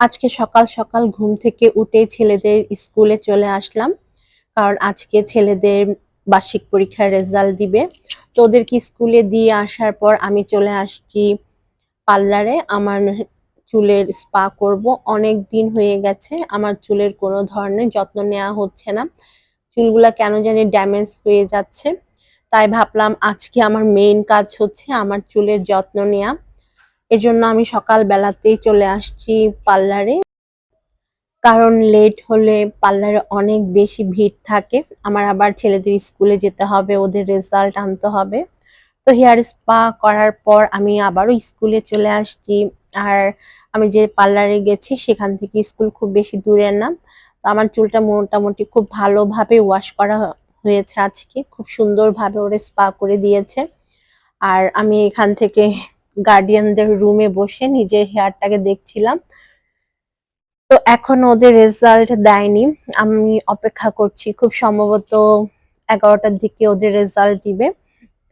আজকে সকাল সকাল ঘুম থেকে উঠে ছেলেদের স্কুলে চলে আসলাম। কারণ আজকে ছেলেদের বার্ষিক পরীক্ষার রেজাল্ট দিবে। তো ওদেরকে স্কুলে দিয়ে আসার পর আমি চলে আসছি পার্লারে। আমার চুলের স্পা করব। অনেক দিন হয়ে গেছে। আমার চুলের কোনো ধরনের যত্ন নেওয়া হচ্ছে না। চুলগুলা কেন জানি ড্যামেজ হয়ে যাচ্ছে। তাই ভাবলাম আজকে আমার মেইন কাজ হচ্ছে আমার চুলের যত্ন নেওয়া এজন্য আমি সকাল বেলাতেই চলে আসছি পার্লারে। কারণ লেট হলে পার্লারে অনেক বেশি ভিড় থাকে। আমার আবার ছেলেদের স্কুলে যেতে হবে, ওদের রেজাল্ট আনতে হবে। তো হেয়ার স্পা করার পর আমি আবারও স্কুলে চলে আসছি। আর আমি যে পার্লারে গেছি, সেখান থেকে স্কুল খুব বেশি দূরে না। তো আমার চুলটা মোটামুটি খুব ভালোভাবে ওয়াশ করা হয়েছে আজকে। খুব সুন্দরভাবে ওরা স্পা করে দিয়েছে। আর আমি এখান থেকে গার্ডিয়ানদের রুমে বসে নিজের হেয়ারটাকে দেখছিলাম। তো এখন ওদের রেজাল্ট দেয়নি। আমি অপেক্ষা করছি, খুব সম্ভবত এগারোটার দিকে ওদের রেজাল্ট দিবে।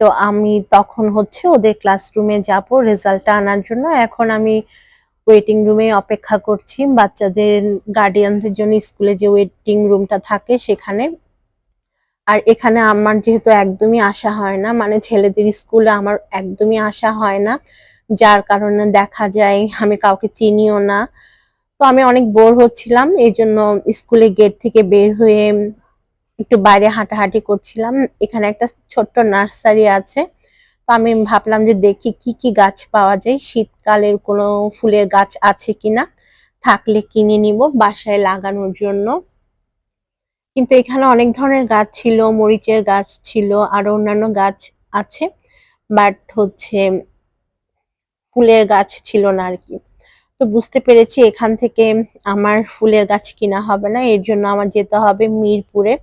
তো আমি তখন হচ্ছে ওদের ক্লাসরুমে যাব রেজাল্টটা আনার জন্য। এখন আমি ওয়েটিং রুমে অপেক্ষা করছি। বাচ্চাদের গার্ডিয়ানদের জন্য স্কুলে যে ওয়েটিং রুমটা থাকে সেখানে আর এখানে আমার যেহেতু একদমই আসা হয় না মানে ছেলেদের স্কুলে আমার একদমই আসা হয় না, যার কারণে দেখা যায় আমি কাউকে চিনিও না। তো আমি অনেক বোর হচ্ছিলাম, এই জন্য স্কুলে গেট থেকে বের হয়ে একটু বাইরে হাঁটাহাঁটি করছিলাম। এখানে একটা ছোট্ট নার্সারি আছে, তো আমি ভাবলাম যে দেখি কি কি গাছ পাওয়া যায়, শীতকালের কোনো ফুলের গাছ আছে কিনা, থাকলে কিনে নিব বাসায় লাগানোর জন্য। কিন্তু এখানে অনেক ধরনের গাছ ছিল, মরিচের গাছ ছিল, আরও অন্যান্য গাছ আছে বাট হচ্ছে ফুলের গাছ ছিল না আর কি। তো বুঝতে পেরেছি এখান থেকে আমার ফুলের গাছ কিনা হবে না, এর জন্য আমার যেতে হবে মিরপুরে।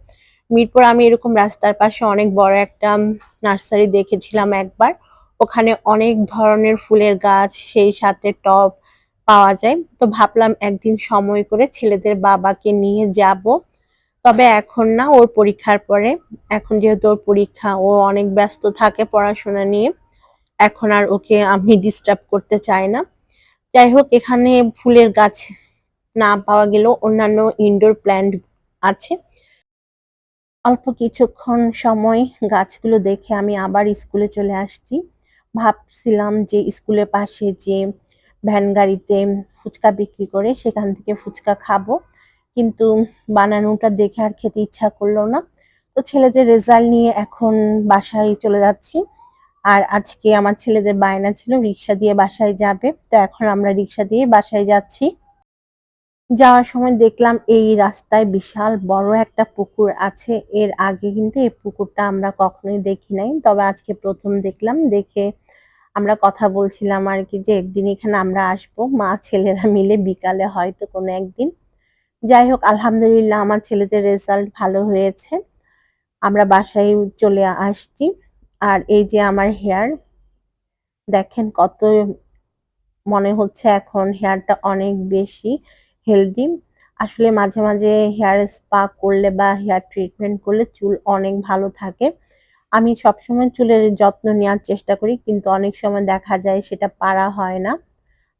মিরপুর আমি এরকম রাস্তার পাশে অনেক বড় একটা নার্সারি দেখেছিলাম একবার, ওখানে অনেক ধরনের ফুলের গাছ, সেই সাথে টব পাওয়া যায়। তো ভাবলাম একদিন সময় করে ছেলেদের বাবাকে নিয়ে যাব। তবে এখন না, ওর পরীক্ষার পরে, এখন যেহেতু ওর পরীক্ষা, ও অনেক ব্যস্ত থাকে পড়াশোনা নিয়ে, এখন আর ওকে আমি ডিস্টার্ব করতে চাই না। যাই হোক, এখানে ফুলের গাছ না পাওয়া গেলেও অন্যান্য ইনডোর প্ল্যান্ট আছে। অল্প কিছুক্ষণ সময় গাছগুলো দেখে আমি আবার স্কুলে চলে আসছি। ভাবছিলাম যে স্কুলের পাশে যে ভ্যান গাড়িতে ফুচকা বিক্রি করে সেখান থেকে ফুচকা খাব। কিন্তু বানানোটা দেখে আর খেতে ইচ্ছা করল না। তো ছেলেদের রেজাল্ট নিয়ে এখন বাসায় চলে যাচ্ছি। আর আজকে আমার ছেলেদের বায়না ছিল রিক্সা দিয়ে বাসায় যাবে। তো এখন আমরা রিক্সা দিয়ে বাসায় যাচ্ছি। যাওয়ার সময় দেখলাম এই রাস্তায় বিশাল বড় একটা পুকুর আছে। এর আগে কিন্তু এই পুকুরটা আমরা কখনোই দেখি নাই। তবে আজকে প্রথম দেখলাম, দেখে আমরা কথা বলছিলাম আর কি যে একদিন এখানে আমরা আসব। মা ছেলেরা মিলে বিকালে হয়তো কোনো একদিন যাই হোক আলহামদুলিল্লাহ আমার ছেলেদের রেজাল্ট ভালো হয়েছে। আমরা বাসায় চলে আসছি। আর এই যে আমার হেয়ার দেখেন কত মনে হচ্ছে এখন হেয়ারটা অনেক বেশি হেলদি আসলে মাঝে মাঝে হেয়ার স্পা করলে বা হেয়ার ট্রিটমেন্ট করলে চুল অনেক ভালো থাকে। আমি সবসময় চুলের যত্ন নেওয়ার চেষ্টা করি, কিন্তু অনেক সময় দেখা যায় সেটা পারা হয় না।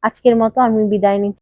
আজকের মতো আমি বিদায় নিচ্ছি।